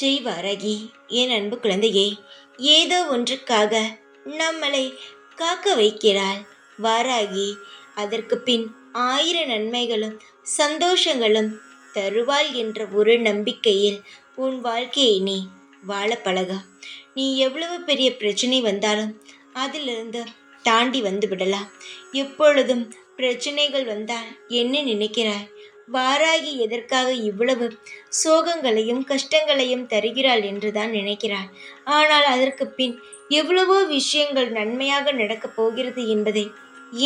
ஜெய் வாராகி என் அன்பு குழந்தையே ஏதோ ஒன்றுக்காக நம்மளை காக்க வைக்கிறாள். வாராகி அதற்கு பின் ஆயிரம் நன்மைகளும் சந்தோஷங்களும் தருவாள் என்ற ஒரு நம்பிக்கையில் உன் வாழ்க்கையை நீ வாழ பழக. நீ எவ்வளவு பெரிய பிரச்சனை வந்தாலும் அதிலிருந்து தாண்டி வந்து விடலாம். எப்பொழுதும் பிரச்சனைகள் வந்தால் என்ன நினைக்கிறாய்? வாராகி எதற்காக இவ்வளவு சோகங்களையும் கஷ்டங்களையும் தருகிறாள் என்று தான் நினைக்கிறாள். ஆனால் அதற்கு பின் எவ்வளவோ விஷயங்கள் நன்மையாக நடக்கப் போகிறது என்பதை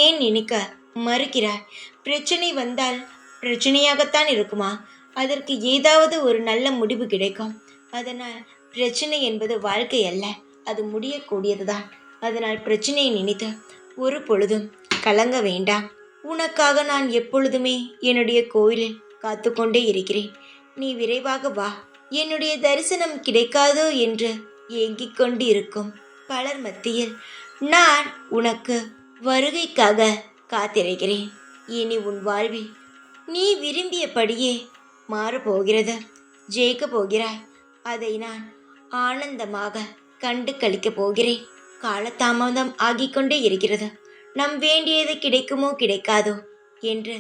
ஏன் நினைக்க மறுக்கிறாய் பிரச்சனை வந்தால் பிரச்சனையாகத்தான் இருக்குமா? அதற்கு ஏதாவது ஒரு நல்ல முடிவு கிடைக்கும். அதனால் பிரச்சனை என்பது வாழ்க்கை அல்ல அது முடியக்கூடியதுதான். அதனால் பிரச்சனையை நினைத்து ஒரு பொழுதும் கலங்க வேண்டாம். உனக்காக நான் எப்பொழுதுமே என்னுடைய கோயிலில் காத்து கொண்டே இருக்கிறேன். நீ விரைவாக வா. என்னுடைய தரிசனம் கிடைக்காதோ என்று ஏங்கிக் கொண்டு இருக்கும் பலர் மத்தியில் நான் உனக்கு வருகைக்காக காத்திருக்கிறேன். இனி உன் வாழ்வில் நீ விரும்பியபடியே மாறப்போகிறது. ஜெயிக்க போகிறாய். அதை நான் ஆனந்தமாக கண்டு கழிக்கப் போகிறேன். காலதாமதம் ஆகிக்கொண்டே இருக்கிறது. நம் வேண்டியது கிடைக்குமோ கிடைக்காதோ என்று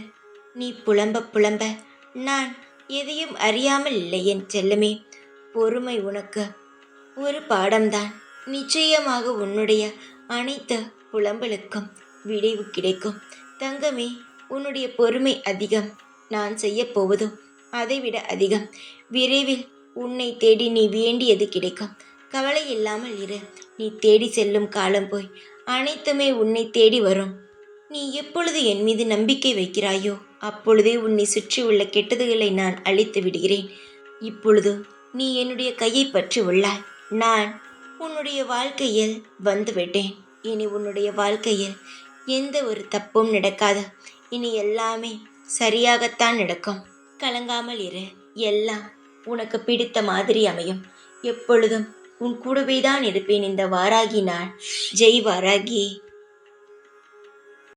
நீ புலம்ப புலம்ப நான் எதையும் அறியாமல் இல்லை என் செல்லமே பொறுமை உனக்கு. ஒரு பாடம்தான். நிச்சயமாக உன்னுடைய அனைத்து புலம்பலுக்கும் விளைவு கிடைக்கும். தங்கமே உன்னுடைய பொறுமை அதிகம். நான் செய்யப் போவதும் அதைவிட அதிகம். விரைவில் உன்னை தேடி நீ வேண்டியது கிடைக்கும். கவலை இல்லாமல் இரு. நீ தேடி செல்லும் காலம் போய். அனைத்துமே உன்னை தேடி வரும். நீ எப்பொழுது என் மீது நம்பிக்கை வைக்கிறாயோ அப்பொழுதே உன்னை சுற்றி உள்ள கெட்டதுகளை நான் அழித்து விடுகிறேன். இப்பொழுது நீ என்னுடைய கையை பற்றி உள்ளாய். நான் உன்னுடைய வாழ்க்கையில் வந்துவிட்டேன். இனி உன்னுடைய வாழ்க்கையில் எந்த ஒரு தப்பும் நடக்காது. இனி எல்லாமே சரியாகத்தான் நடக்கும். கலங்காமல் இரு. எல்லாம் உனக்கு பிடித்த மாதிரி அமையும். எப்பொழுதும் உன் கூடவே தான் இருப்பேன் இந்த வாராகி நாள். ஜெய் வாராகி.